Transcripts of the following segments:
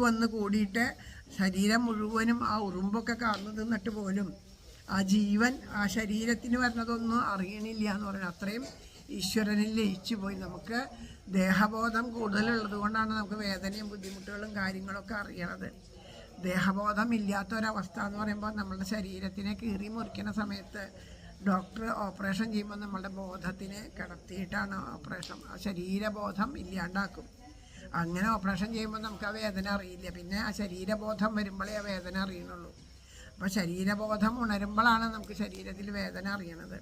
വന്ന് കൂടിയിട്ട് ശരീരം മുഴുവനും ആ ഉറുമ്പൊക്കെ കാണുന്നത് തിന്നിട്ട് പോലും ആ ജീവൻ ആ ശരീരത്തിന് വരുന്നതൊന്നും അറിയണില്ല എന്ന് പറയുന്നത്. അത്രയും ഈശ്വരനിൽ ലയിച്ചു പോയി. നമുക്ക് ദേഹബോധം കൂടുതലുള്ളത് കൊണ്ടാണ് നമുക്ക് വേദനയും ബുദ്ധിമുട്ടുകളും കാര്യങ്ങളൊക്കെ അറിയണത്. ദേഹബോധം ഇല്ലാത്തൊരവസ്ഥ എന്ന് പറയുമ്പോൾ നമ്മളുടെ ശരീരത്തിനെ കീറി മുറിക്കുന്ന സമയത്ത് ഡോക്ടർ ഓപ്പറേഷൻ ചെയ്യുമ്പോൾ നമ്മളുടെ ബോധത്തിനെ കിടത്തിയിട്ടാണ് ഓപ്പറേഷൻ. ആ ശരീരബോധം ഇല്ലാണ്ടാക്കും. അങ്ങനെ ഓപ്പറേഷൻ ചെയ്യുമ്പോൾ നമുക്ക് ആ വേദന അറിയില്ല. പിന്നെ ആ ശരീരബോധം വരുമ്പോഴേ ആ വേദന അറിയുന്നുള്ളൂ. അപ്പോൾ ശരീരബോധം ഉണരുമ്പോഴാണ് നമുക്ക് ശരീരത്തിൽ വേദന അറിയണത്.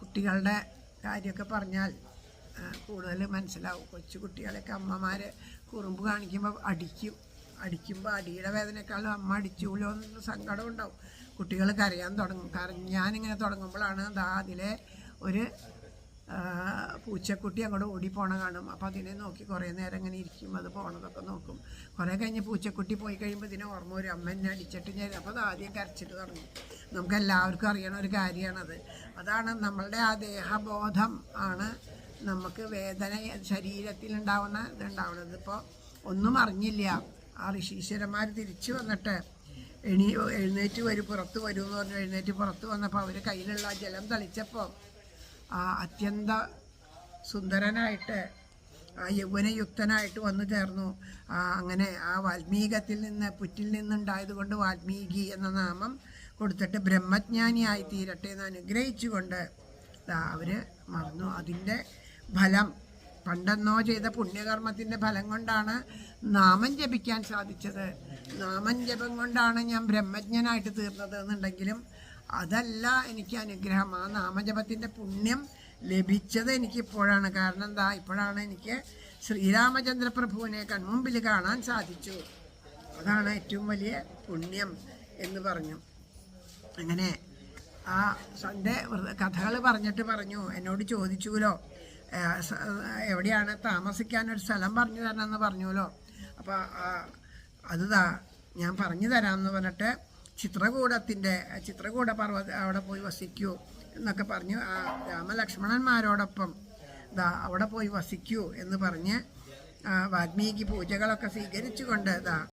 കുട്ടികളുടെ കാര്യമൊക്കെ പറഞ്ഞാൽ കൂടുതൽ മനസ്സിലാവും. കൊച്ചു കുട്ടികളെയൊക്കെ അമ്മമാർ കുറുമ്പ് കാണിക്കുമ്പോൾ അടിക്കും. അടിക്കുമ്പോൾ അടിയുടെ വേദനയെക്കാളും അമ്മ അടിച്ചൂലോ എന്നുള്ള സങ്കടം ഉണ്ടാവും. കുട്ടികൾ കരയാൻ തുടങ്ങും. കരഞ്ഞാനിങ്ങനെ തുടങ്ങുമ്പോഴാണ് ദാ അതിലെ ഒരു പൂച്ചക്കുട്ടി അങ്ങോട്ട് ഓടിപ്പോണ കാണും. അപ്പോൾ അതിനെ നോക്കി കുറേ നേരം ഇങ്ങനെ ഇരിക്കും. അത് പോണതൊക്കെ നോക്കും. കുറേ കഴിഞ്ഞ് പൂച്ചക്കുട്ടി പോയി കഴിയുമ്പോൾ ഇതിനെ ഓർമ്മ ഒരു അമ്മ എന്നെ അടിച്ചിട്ട് ഞാൻ അപ്പോൾ അത് ആദ്യം കരച്ചിട്ട് തുടങ്ങി. നമുക്ക് എല്ലാവർക്കും അറിയണ ഒരു കാര്യമാണത് അതാണ് നമ്മളുടെ ആ ദേഹബോധം ആണ് നമുക്ക് വേദന ശരീരത്തിൽ ഉണ്ടാവുന്ന ഇതുണ്ടാവുന്നത്. ഇപ്പോൾ ഒന്നും അറിഞ്ഞില്ല. ആ ഋഷീശ്വരന്മാർ തിരിച്ചു വന്നിട്ട് എണീ എഴുന്നേറ്റ് വരും പുറത്ത് വരും എന്ന് പറഞ്ഞു. എഴുന്നേറ്റ് പുറത്ത് വന്നപ്പോൾ അവർ കയ്യിലുള്ള ജലം തളിച്ചപ്പോൾ ആ അത്യന്ത സുന്ദരനായിട്ട് ആ യൗവനയുക്തനായിട്ട് വന്നു ചേർന്നു. അങ്ങനെ ആ വാൽമീകത്തിൽ നിന്ന് പുറ്റിൽ നിന്നുണ്ടായത് കൊണ്ട് വാൽമീകി എന്ന നാമം കൊടുത്തിട്ട് ബ്രഹ്മജ്ഞാനിയായി തീരട്ടെ എന്ന് അനുഗ്രഹിച്ചുകൊണ്ട് അവർ മറന്നു. അതിന്റെ ഫലം പണ്ടെന്നോ ചെയ്ത പുണ്യകർമ്മത്തിന്റെ ഫലം കൊണ്ടാണ് നാമം ജപിക്കാൻ സാധിച്ചത്. നാമം ജപം കൊണ്ടാണ് ഞാൻ ബ്രഹ്മജ്ഞനായിട്ട് തീർന്നത് എന്നുണ്ടെങ്കിലും അതല്ല എനിക്ക് അനുഗ്രഹം. ആ നാമജപത്തിന്റെ പുണ്യം ലഭിച്ചത് എനിക്ക് ഇപ്പോഴാണ് കാരണം എന്താ ഇപ്പോഴാണ് എനിക്ക് ശ്രീരാമചന്ദ്ര പ്രഭുവിനെ കൺമുമ്പിൽ കാണാൻ സാധിച്ചു. അതാണ് ഏറ്റവും വലിയ പുണ്യം എന്ന് പറഞ്ഞു. അങ്ങനെ ആ സന്റെ കഥകൾ പറഞ്ഞിട്ട് പറഞ്ഞു. എന്നോട് ചോദിച്ചുല്ലോ എവിടെയാണ് താമസിക്കാൻ ഒരു സ്ഥലം പറഞ്ഞു തരണമെന്ന് പറഞ്ഞുല്ലോ അപ്പോൾ അതുതാ ഞാൻ പറഞ്ഞു തരാമെന്ന് പറഞ്ഞിട്ട് ചിത്രകൂടത്തിന്റെ ചിത്രകൂട പർവത അവിടെ പോയി വസിക്കൂ എന്നൊക്കെ പറഞ്ഞു ആ രാമലക്ഷ്മണന്മാരോടൊപ്പം ദാ അവിടെ പോയി വസിക്കൂ എന്ന് പറഞ്ഞ് വാൽമീകി പൂജകളൊക്കെ സ്വീകരിച്ചുകൊണ്ട് ദാ